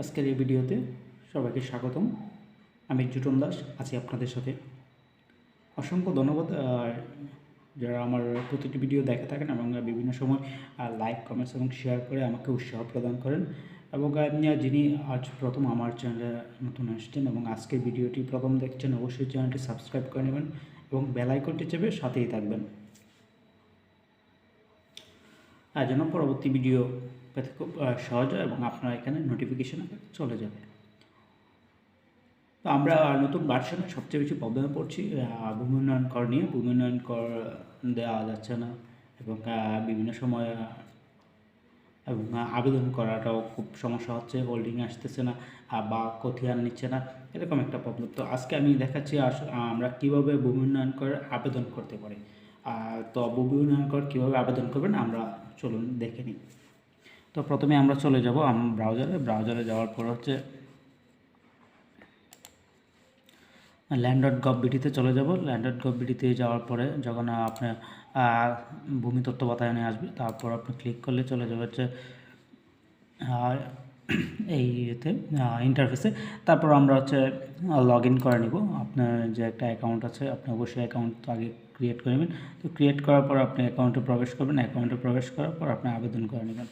আজকের এই ভিডিওতে সবাইকে স্বাগতম। আমি জুটন দাস, আছি আপনাদের সাথে। অসংখ্য ধন্যবাদ যারা আমার প্রতিটি ভিডিও দেখে থাকেন এবং বিভিন্ন সময় লাইক কমেন্টস এবং শেয়ার করে আমাকে উৎসাহ প্রদান করেন। এবং যিনি আজ প্রথম আমার চ্যানেলে নতুন আসছেন এবং আজকের ভিডিওটি প্রথম দেখছেন, অবশ্যই চ্যানেলটি সাবস্ক্রাইব করে নেবেন এবং বেল আইকনটি চেপে সাথেই থাকবেন। আর যেন পরবর্তী ভিডিও পেতে খুব সহজ হয় এবং আপনার এখানে নোটিফিকেশন চলে যাবে। তো আমরা নতুন ভার্সনে সবচেয়ে বেশি প্রবলেমে পড়ছি ভূমি উন্নয়ন কর নিয়ে। ভূমি উন্নয়ন কর দেওয়া যাচ্ছে না এবং বিভিন্ন সময় এবং আবেদন করাটাও খুব সমস্যা হচ্ছে হোল্ডিং আসতেছে না বা খতিয়ান নিচ্ছে না, এরকম একটা প্রবলেম তো আজকে আমি দেখাচ্ছি আমরা কীভাবে ভূমি উন্নয়ন করে আবেদন করতে পারি। তো ভূমি উন্নয়ন কর কীভাবে আবেদন করবেন আমরা চলুন দেখে নিই। তো প্রথমে আমরা চলে যাব ব্রাউজারে ব্রাউজারে যাওয়ার পর হচ্ছে ল্যান্ড ডট গভ বিটিতে চলে যাব। ল্যান্ড ডট গভ বিটিতে যাওয়ার পরে যখন আপনার ভূমি তত্ত্ব বাতায়নে আসবে, তারপর আপনি ক্লিক করলে চলে যাবে হচ্ছে এই ইয়েতে ইন্টারফেসে তারপর আমরা হচ্ছে লগ ইন করে নিব। আপনার যে একটা অ্যাকাউন্ট আছে, আপনি অবশ্যই অ্যাকাউন্ট আগে ক্রিয়েট করে নেবেন। তো ক্রিয়েট করার পর আপনি অ্যাকাউন্টে প্রবেশ করবেন। অ্যাকাউন্টে প্রবেশ করার পর আপনি আবেদন করে নেবেন।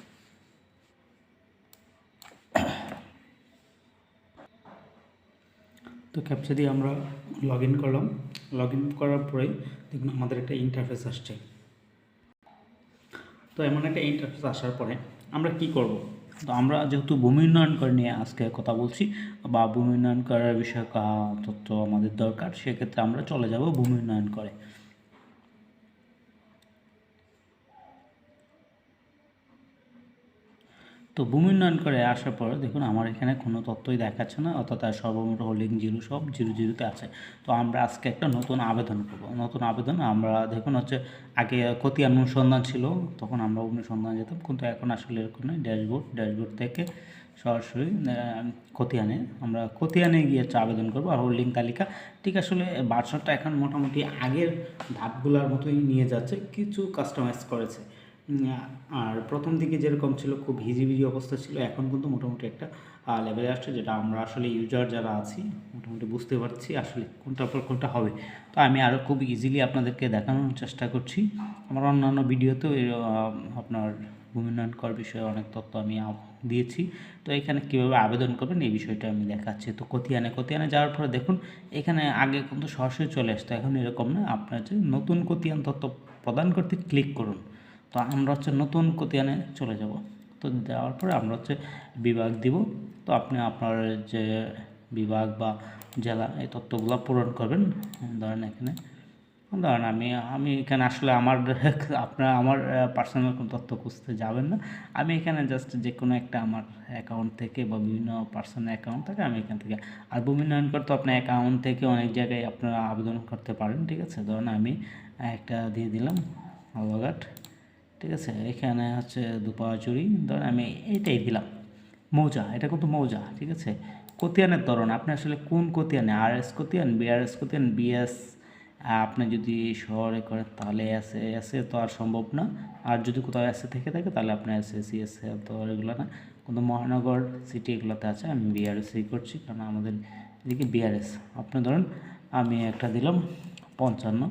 তো ক্যাপচা দিয়ে আমরা লগ ইন করলাম। লগ ইন করার পরে দেখুন আমাদের একটা ইন্টারফেস আসছে। তো এমন একটা ইন্টারফেস আসার পরে আমরা কি করব? তো আমরা যেহেতু ভূমি উন্নয়ন করে নিয়ে আজকে কথা বলছি, বা ভূমি উন্নয়ন করার বিষয়ে কা- তথ্য আমাদের দরকার, সেক্ষেত্রে আমরা চলে যাব ভূমি উন্নয়ন করে। তো ভূমি উন্নয়ন করে আসার পর দেখুন, আমার এখানে কোনো তথ্যই দেখাচ্ছে না, অর্থাৎ আর সর্বমোট হোল্ডিং জিরো সব জিরো জিরোতে আছে। তো আমরা আজকে একটা নতুন আবেদন করব। নতুন আবেদন, আমরা দেখুন হচ্ছে, আগে খতিয়ান অনুসন্ধান ছিল, তখন আমরা অনুসন্ধান যেতাম, কিন্তু এখন আসলে এরকম নয়। ড্যাশবোর্ড ড্যাশবোর্ড থেকে সরাসরি খতিয়ানে আমরা খতিয়ানে গিয়ে হচ্ছে আবেদন করব। আর হোল্ডিং তালিকা, ঠিক আসলে বার্সারটা এখন মোটামুটি আগের ধাপগুলোর মতোই নিয়ে যাচ্ছে, কিছু কাস্টমাইজ করেছে। আর প্রথম দিকে যেরকম ছিল, খুব হিজিবিজি অবস্থা ছিল, এখন কিন্তু মোটামুটি একটা লেভেলে আসছে যেটা আমরা আসলে ইউজার যারা আছি, মোটামুটি বুঝতে পারছি আসলে কোনটার পর কোনটা হবে। তো আমি আরও খুব ইজিলি আপনাদেরকে দেখানোর চেষ্টা করছি। আমার অন্যান্য ভিডিওতেও আপনার ভূমি কর বিষয়ে অনেক তথ্য আমি দিয়েছি। তো এখানে কীভাবে আবেদন করবেন এই বিষয়টা আমি দেখাচ্ছি। তো কতিয়ানে কতিয়ানে যাওয়ার পরে দেখুন, এখানে আগে কিন্তু সরাসরি চলে আসতো, এখন এরকম না। আপনার যে নতুন কতিয়ান তথ্য প্রদান করতে ক্লিক করুন। তো আমরা হচ্ছে নতুন কতিয়ানে চলে যাব। তো দেওয়ার পরে আমরা হচ্ছে বিভাগ দিব। তো আপনি আপনার যে বিভাগ বা জেলা এই তথ্যগুলো পূরণ করবেন। ধরেন এখানে, ধরেন আমি আমি এখানে আসলে আমার আপনার আমার পার্সোনাল কোনো তথ্য খুঁজতে যাবেন না। আমি এখানে জাস্ট যে কোনো একটা আমার অ্যাকাউন্ট থেকে বা বিভিন্ন পার্সোনাল অ্যাকাউন্ট থেকে আমি এখান থেকে আর ভূমি উন্নয়ন করতে আপনার অ্যাকাউন্ট থেকে অনেক জায়গায় আপনারা আবেদন করতে পারেন, ঠিক আছে? ধরেন আমি একটা দিয়ে দিলাম আলবাঘাট ঠিক আছে? এখানে হচ্ছে দুপাচুরি ধরেন আমি এইটাই দিলাম। মৌজা, এটা কিন্তু মৌজা, ঠিক আছে? কতিয়ানের ধরন, আপনি আসলে কোন কতিয়ানে? আর এস কতিয়ান বিআরএস কতিয়ান বিএস আপনি যদি শহরে করেন তাহলে এস এসে তো আর সম্ভব না। আর যদি কোথাও এসে থেকে থাকে, তাহলে আপনি এস এসি এস তো এগুলো না। কিন্তু মহানগর সিটি এগুলোতে আছে, আমি বিআরএসই করছি, কারণ আমাদের এদিকে বিআরএস আপনি ধরুন, আমি একটা দিলাম, পঞ্চান্ন।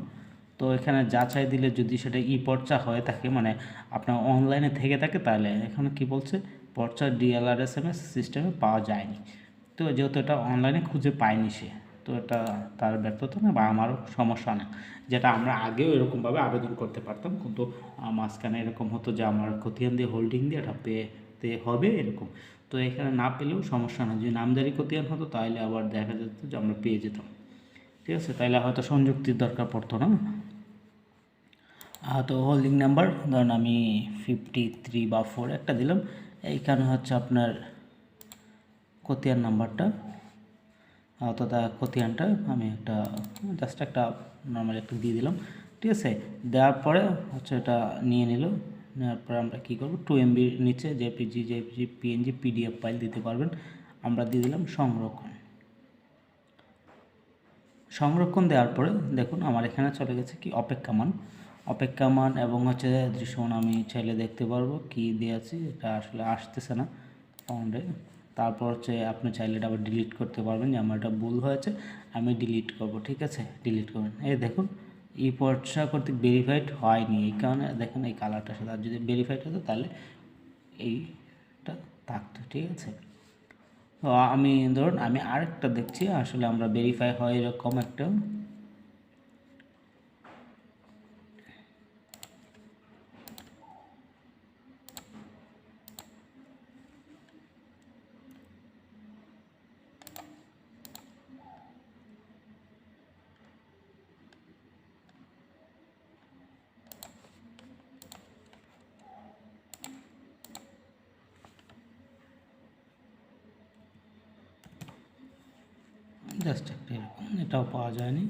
তো এখানে যাচাই দিলে যদি সেটা ই পর্চা হয়ে থাকে মানে আপনার অনলাইনে থেকে থাকে, তাহলে এখানে কি বলছে? পর্চা ডিএলআর এস এম এস সিস্টেমে পাওয়া যায়নি। তো যেহেতু এটা অনলাইনে খুঁজে পায়নি সে, তো এটা তার ব্যর্থতা না বা আমারও সমস্যা না। যেটা আমরা আগেও এরকমভাবে আবেদন করতে পারতাম, কিন্তু মাঝখানে এরকম হতো যে আমার খতিয়ান দিয়ে হোল্ডিং দিয়ে এটা পেতে হবে এরকম। তো এখানে না পেলেও সমস্যা না, যদি নামদারি খতিয়ান হতো, তাহলে আবার দেখা যেত যে আমরা পেয়ে যেতাম। ঠিক আছে? তাহলে হয়তো সংযুক্তির দরকার পড়তো না? তো হোল্ডিং নাম্বার ধরুন আমি ফিফটি থ্রি বা ফোর একটা দিলাম, এইখানে হচ্ছে আপনার খতিয়ান নাম্বারটা অর্থাৎ খতিয়ানটা আমি একটা জাস্ট একটা নর্মালি একটা দিয়ে দিলাম, ঠিক আছে? দেওয়ার পরে হচ্ছে এটা নিয়ে নিল, নেওয়ার পরে আমরা কী করব? টু এমবির নিচে JPG JPG PNG PDF file দিতে পারবেন, আমরা দিয়ে দিলাম সংরক্ষণ। সংরক্ষণ দেওয়ার পরে দেখুন, আমার এখানে চলে গেছে কি অপেক্ষামান। অপেক্ষামান এবং হচ্ছে দৃশ্যমান আমি চাইলে দেখতে পারব কি দিয়েছি এটা আসলে আসতেছে না ফাউন্ডে তারপর হচ্ছে আপনি চাইলে এটা আবার ডিলিট করতে পারবেন, যে আমার এটা ভুল হয়েছে, আমি ডিলিট করব, ঠিক আছে? ডিলিট করবেন। এই দেখুন, এই পর্চা কর্তৃক ভেরিফাইড হয়নি, এই কারণে দেখুন এই কালারটার সাথে আর যদি ভেরিফাইড হতো তাহলে এইটা থাকতো, ঠিক আছে? তো আমি, ধরুন আমি আরেকটা দেখছি, আসলে আমরা ভেরিফাই হয় এরকম একটা। জাস্ট একটা এরকম এটাও পাওয়া যায়নি?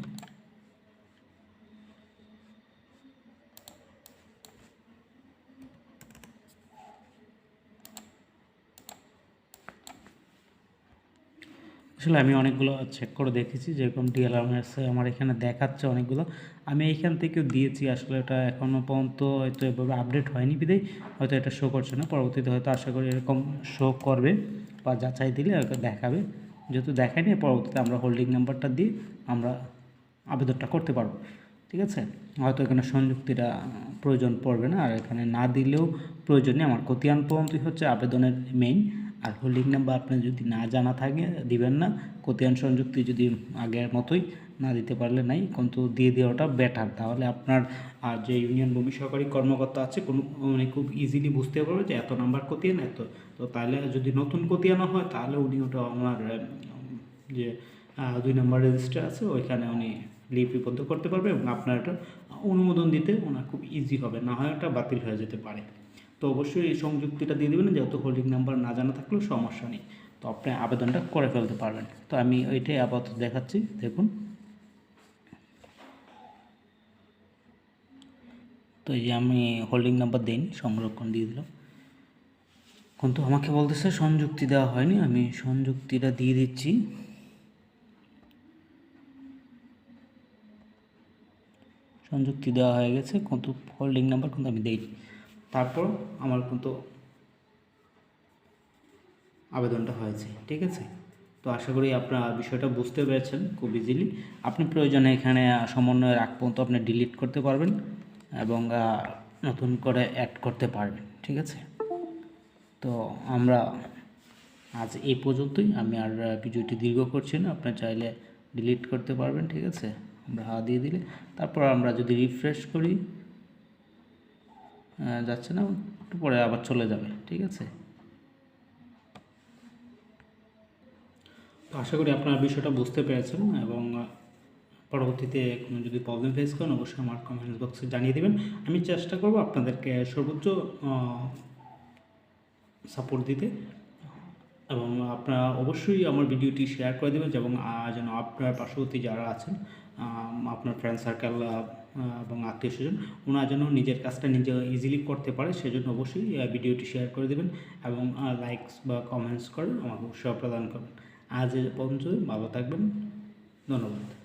আসলে আমি অনেকগুলো চেক করে দেখেছি, যেরকম ডিএলআরএস আমার এখানে দেখাচ্ছে অনেকগুলো। আমি এইখান থেকেও দিয়েছি, আসলে এটা এখনও পর্যন্ত হয়তো এভাবে আপডেট হয়নি বিদেই হয়তো এটা শো করছে না। পরবর্তীতে হয়তো আশা করি এরকম শো করবে বা যাচাই দিলে দেখাবে। যেহেতু দেখায়নি পরবর্তীতে আমরা হোল্ডিং নাম্বারটা দিয়ে আমরা আবেদনটা করতে পারব। ঠিক আছে? হয়তো এখানে সংযুক্তিটা প্রয়োজন পড়বে না, আর এখানে না দিলেও প্রয়োজন নেই। আমার কতিয়ান পর্যন্তই হচ্ছে আবেদনের মেইন আর হোল্ডিং নাম্বার আপনার যদি না জানা থাকে, দিবেন না। কতিয়ান সংযুক্তি যদি আগের মতোই না দিতে পারলে নাই, কিন্তু দিয়ে দেওয়াটা বেটার তাহলে আপনার আর যে ইউনিয়ন ভূমি সহকারী কর্মকর্তা আছে, কোনো মানে খুব ইজিলি বুঝতে পারবে যে এত নাম্বার কতিয়ান, এত। তো তাহলে যদি নতুন কতিয়ানো হয়, তাহলে উনি ওটা আমার যে দুই নম্বর রেজিস্টার আছে, ওইখানে উনি লিপিবদ্ধ করতে পারবে এবং আপনার এটা অনুমোদন দিতে ওনার খুব ইজি হবে। না হয় ওটা বাতিল হয়ে যেতে পারে। তো অবশ্যই এই সংযুক্তিটা দিয়ে দেবেন, যেহেতু হোল্ডিং নাম্বার না জানা থাকলেও সমস্যা নেই। তো আপনি আবেদনটা করে ফেলতে পারবেন। তো আমি ওইটাই আপাতত দেখাচ্ছি, দেখুন। তো এই যে আমি হোল্ডিং নাম্বার দিন সংরক্ষণ দিয়ে দিলাম। কিন্তু আমাকে বলতেছে সংযুক্তি দেওয়া হয়নি, আমি সংযুক্তিটা দিয়ে দিচ্ছি। সংযুক্তি দেওয়া হয়ে গেছে, কিন্তু হোল্ডিং নাম্বার কিন্তু আমি দিইনি। তারপর আমার কিন্তু আবেদনটা হয়েছে, ঠিক আছে? তো আশা করি আপনারা বিষয়টা বুঝতে পেরেছেন খুব ইজিলি আপনি প্রয়োজনে এখানে সমন্বয়ের আগ পর্যন্ত আপনি ডিলিট করতে পারবেন এবং নতুন করে অ্যাড করতে পারবেন, ঠিক আছে? তো আমরা আজ এই পর্যন্তই। আমি আর ভিডিওটি দীর্ঘ করছি না। আপনি চাইলে ডিলিট করতে পারবেন, ঠিক আছে? আমরা হা দিয়ে দিলে। তারপর আমরা যদি রিফ্রেশ করি যাচ্ছে না, একটু পরে আবার চলে যাবে, ঠিক আছে? আশা করি আপনারা বিষয়টা বুঝতে পেরেছেন এবং পরবর্তীতে কোনো যদি প্রবলেম ফেস করেন, অবশ্যই আমার কমেন্ট বক্সে জানিয়ে দেবেন। আমি চেষ্টা করব আপনাদেরকে সর্বোচ্চ সাপোর্ট দিতে। এবং আপনারা অবশ্যই আমার ভিডিওটি শেয়ার করে দেবেন এবং যেন আপনার পার্শ্ববর্তী যারা আছেন আপনার ফ্রেন্ড সার্কেল এবং আত্মীয় স্বজন, ওনারা যেন নিজের কাজটা নিজে ইজিলি করতে পারে, সেজন্য অবশ্যই ভিডিওটি শেয়ার করে দেবেন এবং লাইকস বা কমেন্টস করে আমাকে উৎসাহ প্রদান করবেন। আজ পর্যন্ত ভালো থাকবেন, ধন্যবাদ।